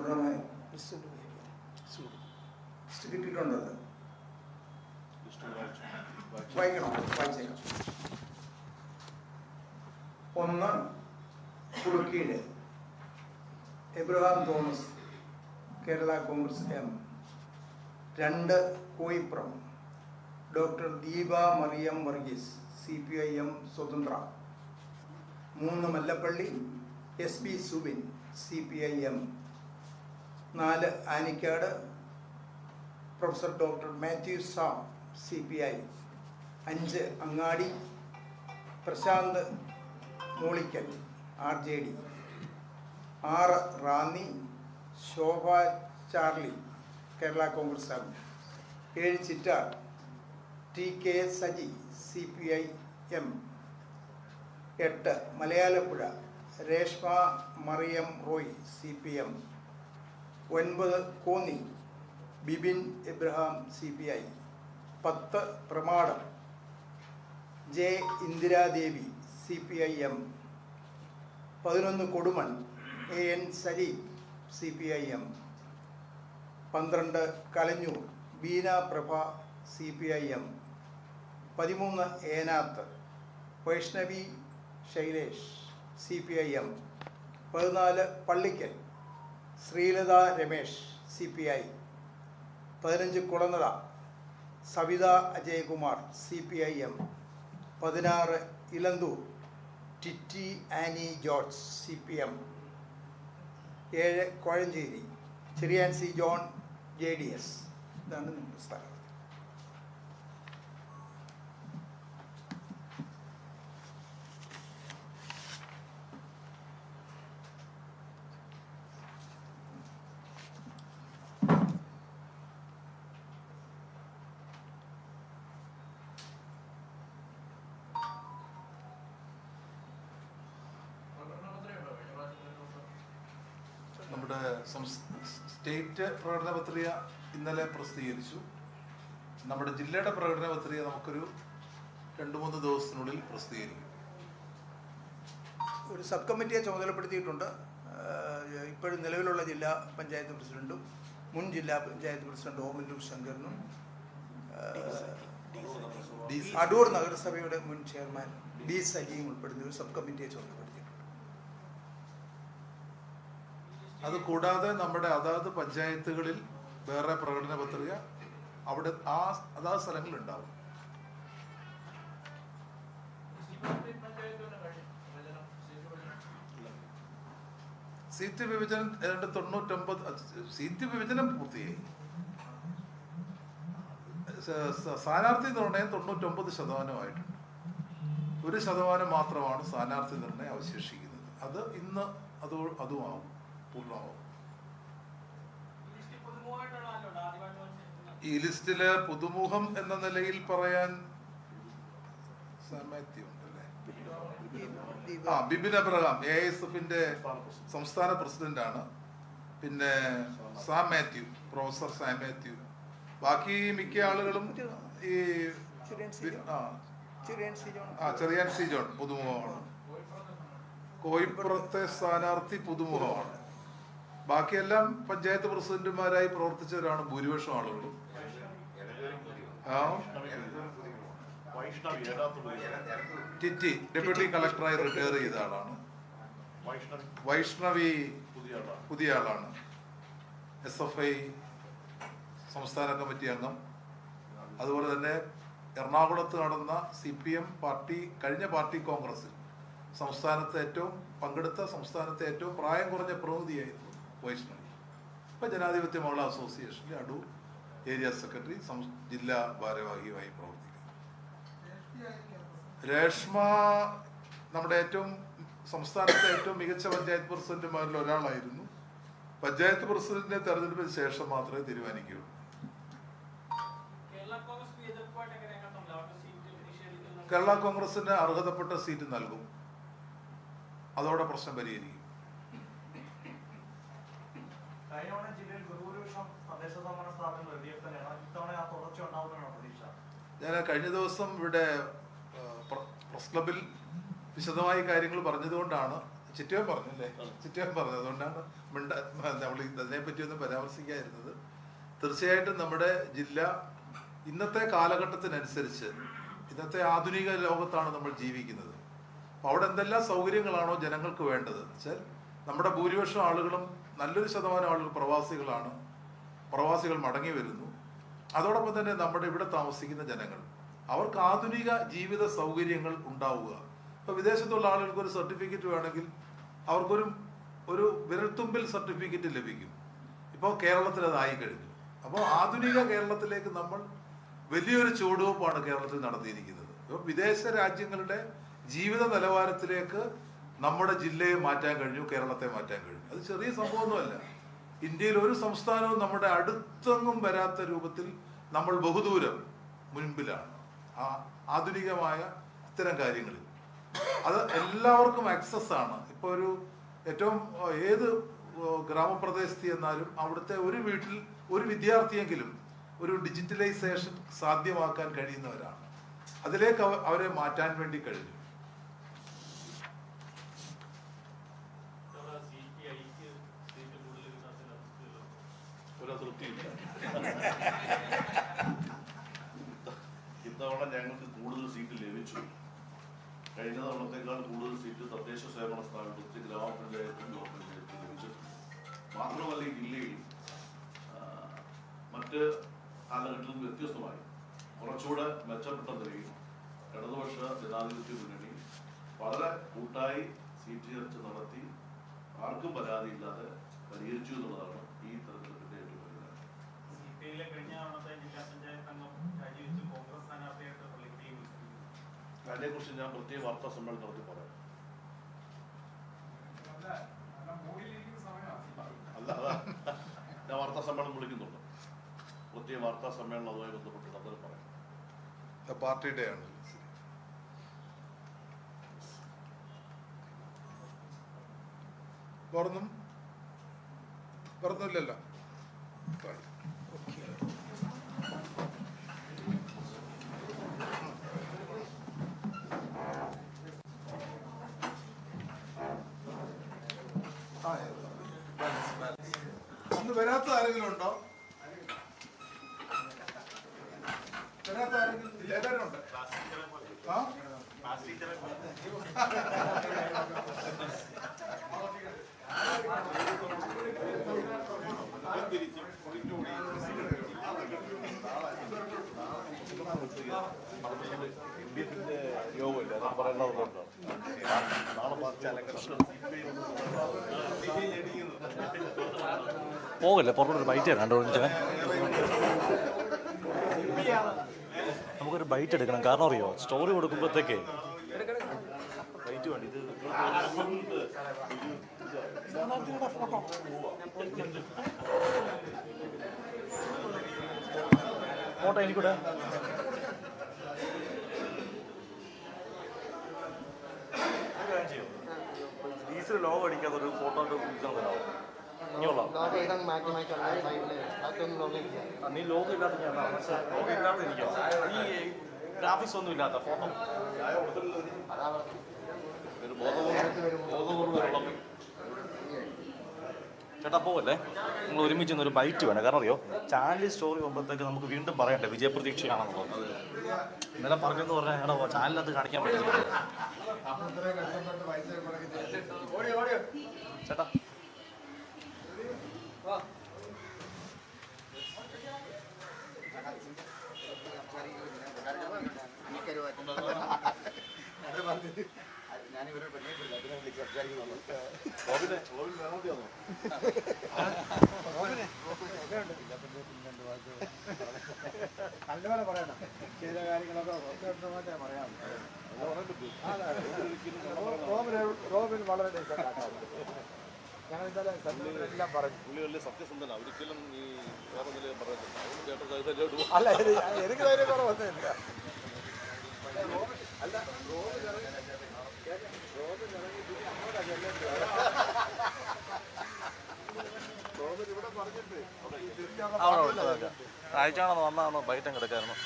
പൂർണമായും ലിസ്റ്റ് കിട്ടിയിട്ടുണ്ടല്ലോ വായിക്കണം വായിച്ചേക്കാം. ഒന്ന് കുടുക്കീട് Abraham Thomas Kerala Congress M. രണ്ട് Koipuram doctor Deepa Mariam Varghese C P I M സ്വതന്ത്ര. മൂന്ന് Mallappally S B Subin C P I M നാല് Anicadu professor doctor Mathew Sam C P I. അഞ്ച് Angadi Prasanth Moolickal R J D. ആറ് Ranni Shobha Charlie Kerala Congress M ഏഴ് Chittar T K Saji C P I M. എട്ട് Malayalapuzha Reshma Mariam Roy C P M. ഒൻപത് Konni Bibin Abraham C P I. പത്ത് Pramadom J Indiradevi C P I M. പതിനൊന്ന് Kodumon A N Saleem C P I M. പന്ത്രണ്ട് Kalanjoor Beena Prabha C P I M. പതിമൂന്ന് Enath Vaishnavi Shailesh C P I M. പതിനാല് Pallickal Sreelatha Ramesh C P I പതിനഞ്ച് Kulanada Savitha Ajayakumar C P I M പതിനാറ് Elanthoor Titty Annie George C P M ഏഴ് Kozhencherry Cherian C John J D S ഇതാണ് നമ്മുടെ സ്ഥാനം നമ്മുടെ state പ്രകടന പത്രിക ഇന്നലെ പ്രസിദ്ധീകരിച്ചു. നമ്മുടെ ജില്ലയുടെ പ്രകടന പത്രിക നമുക്കൊരു രണ്ട് മൂന്ന് ദിവസത്തിനുള്ളിൽ പ്രസിദ്ധീകരിക്കും. ഒരു സബ് കമ്മിറ്റിയെ ചുമതലപ്പെടുത്തിയിട്ടുണ്ട്. ഇപ്പോഴും നിലവിലുള്ള ജില്ലാ പഞ്ചായത്ത് പ്രസിഡന്റും മുൻ ജില്ലാ പഞ്ചായത്ത് പ്രസിഡന്റ് ഓമല്ലൂർ ശങ്കറിനും അടൂർ നഗരസഭയുടെ മുൻ ചെയർമാൻ ഡി സലീം ഉൾപ്പെടുന്ന ഒരു സബ് കമ്മിറ്റിയെ ചുമതലപ്പെടുത്തിയിട്ടുണ്ട് അത് കൂടാതെ നമ്മുടെ അതാത് പഞ്ചായത്തുകളിൽ വേറെ പ്രകടന പത്രിക അവിടെ ആ അതാത് സ്ഥലങ്ങളിൽ ഉണ്ടാവും സീറ്റ് വിഭജനം ഏതാണ്ട് തൊണ്ണൂറ്റൊമ്പത് സീറ്റ് വിഭജനം പൂർത്തിയായി. സ്ഥാനാർത്ഥി നിർണയം തൊണ്ണൂറ്റൊമ്പത് ശതമാനമായിട്ടുണ്ട്. ഒരു ശതമാനം മാത്രമാണ് സ്ഥാനാർത്ഥി നിർണയം അവശേഷിക്കുന്നത്. അത് ഇന്ന് അത് അതുമാവും. പൂർണമാവും. ഈ ലിസ്റ്റിൽ പുതുമുഖം എന്ന നിലയിൽ പറയാൻ സമയത്തിയുണ്ടല്ലേ ആ ബിബിൻ അബ്രഹാം എ എസ് എഫിന്റെ സംസ്ഥാന പ്രസിഡന്റ് ആണ് പിന്നെ Sam Mathew professor Sam Mathew. ബാക്കി മിക്ക ആളുകളും ഈ ആ ചെറിയാൻ സി ജോൺ. ആ ചെറിയാൻ സി ജോൺ പുതുമുഖമാണ്. കോയിപ്പുറത്തെ സ്ഥാനാർത്ഥി പുതുമുഖമാണ്. ബാക്കിയെല്ലാം പഞ്ചായത്ത് പ്രസിഡന്റുമാരായി പ്രവർത്തിച്ചവരാണ് ഭൂരിപക്ഷം ആളുകളും. ടിറ്റി ഡെപ്യൂട്ടി കളക്ടറായി റിട്ടയർ ചെയ്ത ആളാണ്. വൈഷ്ണവി വൈഷ്ണവി പുതിയ ആളാണ്. പുതിയ ആളാണ് എസ് എഫ് ഐ സംസ്ഥാന കമ്മിറ്റി അംഗം. അതുപോലെ തന്നെ എറണാകുളത്ത് നടന്ന സി പി എം പാർട്ടി കഴിഞ്ഞ പാർട്ടി കോൺഗ്രസ് സംസ്ഥാനത്തെ ഏറ്റവും പങ്കെടുത്ത സംസ്ഥാനത്തെ ഏറ്റവും പ്രായം കുറഞ്ഞ പ്രതിനിധിയായിരുന്നു. വൈഷ്ണവി. ഇപ്പം ജനാധിപത്യ മഹിളാ അസോസിയേഷനിലെ അടൂർ ഏരിയ സെക്രട്ടറി ജില്ലാ ഭാരവാഹിയുമായി പ്രവർത്തിക്കുന്നു. രേഷ്മ നമ്മുടെ ഏറ്റവും സംസ്ഥാനത്തെ ഏറ്റവും മികച്ച പഞ്ചായത്ത് പ്രസിഡന്റുമാരിൽ ഒരാളായിരുന്നു. പഞ്ചായത്ത് പ്രസിഡന്റിന്റെ തെരഞ്ഞെടുപ്പിന് ശേഷം മാത്രമേ തീരുമാനിക്കുകയുള്ളൂ. കേരള കോൺഗ്രസിന് അർഹതപ്പെട്ട സീറ്റ് നൽകും. അതോടെ പ്രശ്നം പരിഹരിക്കും. കഴിഞ്ഞ തവണ ജില്ലയിൽ ബഹുഭൂരിപക്ഷം തദ്ദേശ സ്വയംഭരണ സ്ഥാപനങ്ങൾ എൽ ആ പ്രതീക്ഷ. ഞാൻ കഴിഞ്ഞ ദിവസം ഇവിടെ പ്രസ് ക്ലബിൽ വിശദമായി കാര്യങ്ങൾ പറഞ്ഞതുകൊണ്ടാണ് ചിറ്റവൻ പറഞ്ഞല്ലേ? ചിറ്റവൻ പറഞ്ഞത് അതുകൊണ്ടാണ് മിണ്ട നമ്മൾ അതിനെപ്പറ്റി ഒന്നും പരാമർശിക്കാതിരുന്നത്. തീർച്ചയായിട്ടും നമ്മുടെ ജില്ല ഇന്നത്തെ കാലഘട്ടത്തിനനുസരിച്ച് ഇന്നത്തെ ആധുനിക ലോകത്താണ് നമ്മൾ ജീവിക്കുന്നത്. അപ്പോൾ അവിടെ എന്തെല്ലാം സൗകര്യങ്ങളാണോ ജനങ്ങൾക്ക് വേണ്ടത്? വെച്ചാൽ നമ്മുടെ ഭൂരിപക്ഷം ആളുകളും നല്ലൊരു ശതമാനം ആളുകൾ പ്രവാസികളാണ്. പ്രവാസികൾ മടങ്ങി വരുന്നു. അതോടൊപ്പം തന്നെ നമ്മുടെ ഇവിടെ താമസിക്കുന്ന ജനങ്ങൾ അവർക്ക് ആധുനിക ജീവിത സൗകര്യങ്ങൾ ഉണ്ടാവുക. ഇപ്പോൾ വിദേശത്തുള്ള ആളുകൾക്ക് ഒരു സർട്ടിഫിക്കറ്റ് വേണമെങ്കിൽ അവർക്കൊരു ഒരു വിരൽത്തുമ്പിൽ സർട്ടിഫിക്കറ്റ് ലഭിക്കും. ഇപ്പോൾ കേരളത്തിൽ അതായി കഴിഞ്ഞു. അപ്പോൾ ആധുനിക കേരളത്തിലേക്ക് നമ്മൾ വലിയൊരു ചുവടുവെപ്പാണ് കേരളത്തിൽ നടത്തിയിരിക്കുന്നത്. ഇപ്പോൾ വിദേശ രാജ്യങ്ങളുടെ ജീവിത നിലവാരത്തിലേക്ക് നമ്മുടെ ജില്ലയെ മാറ്റാൻ കഴിഞ്ഞു കേരളത്തെ മാറ്റാൻ കഴിഞ്ഞു. അത് ചെറിയ സംഭവമൊന്നുമല്ല. ഇന്ത്യയിൽ ഒരു സംസ്ഥാനവും നമ്മുടെ അടുത്തെങ്ങും വരാത്ത രൂപത്തിൽ നമ്മൾ ബഹുദൂരം മുൻപിലാണ്. ആ ആധുനികമായ ഇത്തരം കാര്യങ്ങളിൽ. അത് എല്ലാവർക്കും ആക്സസ് ആണ്. ഇപ്പോൾ ഒരു ഏറ്റവും ഏത് ഗ്രാമപ്രദേശത്ത് ചെന്നാലും അവിടുത്തെ ഒരു വീട്ടിൽ ഒരു വിദ്യാർത്ഥിയെങ്കിലും ഒരു ഡിജിറ്റലൈസേഷൻ സാധ്യമാക്കാൻ കഴിയുന്നവരാണ്. അതിലേക്ക് അവരെ മാറ്റാൻ വേണ്ടി കഴിഞ്ഞു. ഒരു അതൃപ്തിയില്ല ഇത്തവണ ഞങ്ങൾക്ക് കൂടുതൽ സീറ്റ് ലഭിച്ചു. കഴിഞ്ഞ തവണത്തേക്കാൾ കൂടുതൽ സീറ്റ് തദ്ദേശ സേവന സ്ഥാപനത്തിൽ ഗ്രാമപഞ്ചായത്തും ബ്ലോക്ക് പഞ്ചായത്തും ലഭിച്ചു. മാത്രമല്ല ഈ ജില്ലയിൽ മറ്റ് കാലഘട്ടത്തിൽ വ്യത്യസ്തമായി കുറച്ചുകൂടെ മെച്ചപ്പെട്ട നിലയിൽ ഇടതുപക്ഷ ജനാധിപത്യ മുന്നണി വളരെ കൂട്ടായി സീറ്റ് ചർച്ച നടത്തി ആർക്കും പരാതിയില്ലാതെ പരിഹരിച്ചു എന്നുള്ളതാണ് ഈ തെരഞ്ഞെടുപ്പിന്റെ ഏറ്റവും വലിയ നേട്ടം. സിപിഐയിലെ കഴിഞ്ഞ തവണത്തെ ജില്ലാ പഞ്ചായത്ത് അംഗം രാജിവെച്ച് കോൺഗ്രസ് സ്ഥാനാർത്ഥിയായിട്ട് അതിനെക്കുറിച്ച് ഞാൻ പ്രത്യേക വാർത്താ സമ്മേളനം നടത്തി പറയാം. അല്ല ഞാൻ വാർത്താ സമ്മേളനം വിളിക്കുന്നുണ്ട്. പ്രത്യേക വാർത്താ സമ്മേളനം അതുമായി ബന്ധപ്പെട്ട് അന്നേരം പറയാം പാർട്ടിയുടെ ആണ്. വേറൊന്നും? വേറൊന്നുമില്ലല്ലോ. അന്ന് വരാത്ത ആരെങ്കിലും ഉണ്ടോ? വരാത്ത ആരെങ്കിലും ഇല്ല, എല്ലാവരും ഉണ്ട്. ആ? യോഗമില്ല. ഞാൻ പറയുന്നത് നാളെ പോകല്ലേ? പുറത്തോട്ട് ഒരു ബൈറ്റ് തരാണ്ട് കണ്ടോ നമുക്കൊരു ബൈറ്റ് എടുക്കണം. കാരണം അറിയോ? സ്റ്റോറി കൊടുക്കുമ്പോഴത്തേക്ക് ഫോട്ടോ. എനിക്കൂടെ ഡീസൽ ലോഗ് അടിക്കാതെ ഒരു ഫോട്ടോ വിളിക്കാൻ തരാമോ ഇനിയുള്ള ലോകം ഇതങ്ങ് മാറ്റി മാറ്റി ഉള്ള ഒരു ഫോട്ടോ നീ ലോഗോ ഇല്ലാത്ത ഞാൻ ലോഗോ ഇല്ലാത്ത ഇരിക്കാം? ഈ ഗ്രാഫിക്സ് ഒന്നും ഇല്ലാത്ത ഫോട്ടോ ഒരു ബോധപൂർവം ബോധപൂർവം ചേട്ടാ പോവല്ലേ നിങ്ങൾ ഒരുമിച്ച് ഒരു ബൈറ്റ് വേണം. കാരണം അറിയോ ചാനൽ സ്റ്റോറി പോകുമ്പോഴത്തേക്ക് നമുക്ക് വീണ്ടും പറയണ്ടേ വിജയപ്രതീക്ഷയാണെന്നുള്ളത്. ഇന്നലെ പറഞ്ഞെന്ന് പറഞ്ഞാൽ ഞങ്ങളുടെ ചാനലിനകത്ത് കാണിക്കാൻ പറ്റില്ല. ചേട്ടാ. വേണമെന്ന് നല്ലപോലെ പറയണം ചെയ്ത കാര്യങ്ങളൊക്കെ സത്യസന്ധമായിട്ടേ പറയാം റോബിൻ വളരെ ഞങ്ങൾ ഇന്നലെ എല്ലാം പറഞ്ഞു സത്യസന്ധനാണ് ഒരിക്കലും ഈ അല്ല എനിക്ക് ധൈര്യം കുറവൊന്നുമില്ല ആഴ്ചയാണെന്ന് വന്നാണോ ബൈറ്റ് അങ്ങ് എടുക്കായിരുന്നു.